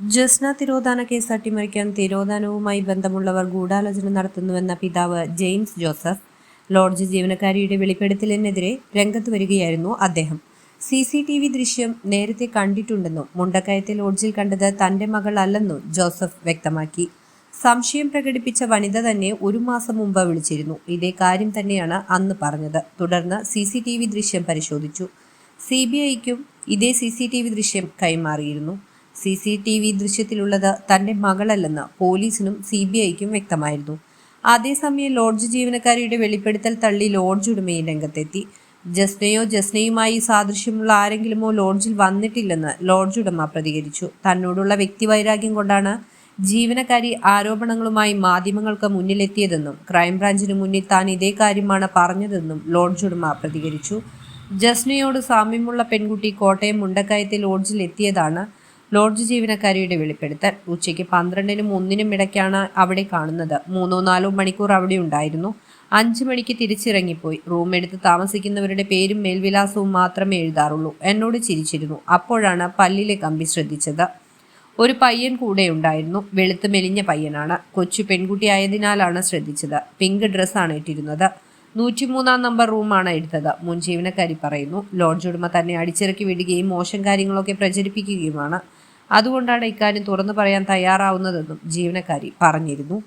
Jasna തിരോധാന case അട്ടിമറിക്കാൻ തിരോധാനവുമായി ബന്ധമുള്ളവർ ഗൂഢാലോചന നടത്തുന്നുവെന്ന പിതാവ് ജെയിംസ് ജോസഫ് ലോഡ്ജ് ജീവനക്കാരിയുടെ വെളിപ്പെടുത്തലിനെതിരെ രംഗത്ത് വരികയായിരുന്നു അദ്ദേഹം. സി സി ടി വി ദൃശ്യം നേരത്തെ കണ്ടിട്ടുണ്ടെന്നും മുണ്ടക്കയത്തെ ലോഡ്ജിൽ കണ്ടത് തന്റെ മകൾ അല്ലെന്നും ജോസഫ് വ്യക്തമാക്കി. സംശയം പ്രകടിപ്പിച്ച വനിത തന്നെ ഒരു മാസം മുമ്പ് വിളിച്ചിരുന്നു. ഇതേ കാര്യം തന്നെയാണ് അന്ന് പറഞ്ഞത്. തുടർന്ന് സി സി ടി വി ദൃശ്യം പരിശോധിച്ചു. സി ബി ഐക്കും ഇതേ സി സി ടി വി ദൃശ്യം കൈമാറിയിരുന്നു. സി സി ടി വി ദൃശ്യത്തിലുള്ളത് തന്റെ മകളല്ലെന്ന് പോലീസിനും സി ബി ഐക്കും വ്യക്തമായിരുന്നു. അതേസമയം ലോഡ്ജ് ജീവനക്കാരിയുടെ വെളിപ്പെടുത്തൽ തള്ളി ലോഡ്ജ് ഉടമയും രംഗത്തെത്തി. ജസ്നയോ ജസ്നയുമായി സാദൃശ്യമുള്ള ആരെങ്കിലുമോ ലോഡ്ജിൽ വന്നിട്ടില്ലെന്ന് ലോഡ്ജ് ഉടമ പ്രതികരിച്ചു. തന്നോടുള്ള വ്യക്തിവൈരാഗ്യം കൊണ്ടാണ് ജീവനക്കാരി ആരോപണങ്ങളുമായി മാധ്യമങ്ങൾക്ക് മുന്നിലെത്തിയതെന്നും ക്രൈംബ്രാഞ്ചിന് മുന്നിൽ താൻ ഇതേ കാര്യമാണ് പറഞ്ഞതെന്നും ലോഡ്ജ് ഉടമ പ്രതികരിച്ചു. ജസ്നയോട് സാമ്യമുള്ള പെൺകുട്ടി കോട്ടയം മുണ്ടക്കയത്തെ ലോഡ്ജിൽ എത്തിയതാണ് ലോഡ്ജ് ജീവനക്കാരിയുടെ വെളിപ്പെടുത്തൽ. ഉച്ചയ്ക്ക് പന്ത്രണ്ടിനും ഒന്നിനും ഇടയ്ക്കാണ് അവിടെ കാണുന്നത്. മൂന്നോ നാലോ മണിക്കൂർ അവിടെ ഉണ്ടായിരുന്നു. അഞ്ച് മണിക്ക് തിരിച്ചിറങ്ങിപ്പോയി. റൂം എടുത്ത് താമസിക്കുന്നവരുടെ പേരും മേൽവിലാസവും മാത്രമേ എഴുതാറുള്ളൂ. എന്നോട് ചിരിച്ചിരുന്നു. അപ്പോഴാണ് പല്ലിലെ കമ്പി ശ്രദ്ധിച്ചത്. ഒരു പയ്യൻ കൂടെ ഉണ്ടായിരുന്നു. വെളുത്ത് മെലിഞ്ഞ പയ്യനാണ്. കൊച്ചു പെൺകുട്ടിയായതിനാലാണ് ശ്രദ്ധിച്ചത്. പിങ്ക് ഡ്രസ്സാണ് ഇട്ടിരുന്നത്. നൂറ്റിമൂന്നാം നമ്പർ റൂമാണ് എടുത്തത്. മുൻ ജീവനക്കാരി പറയുന്നു ലോഡ്ജ് ഉടമ തന്നെ അടിച്ചിറക്കി വിടുകയും മോശം കാര്യങ്ങളൊക്കെ പ്രചരിപ്പിക്കുകയുമാണ്. അതുകൊണ്ടാണ് ഇക്കാര്യം തുറന്നു പറയാൻ തയ്യാറാവുന്നതെന്നും ജീവനക്കാരി പറഞ്ഞിരുന്നു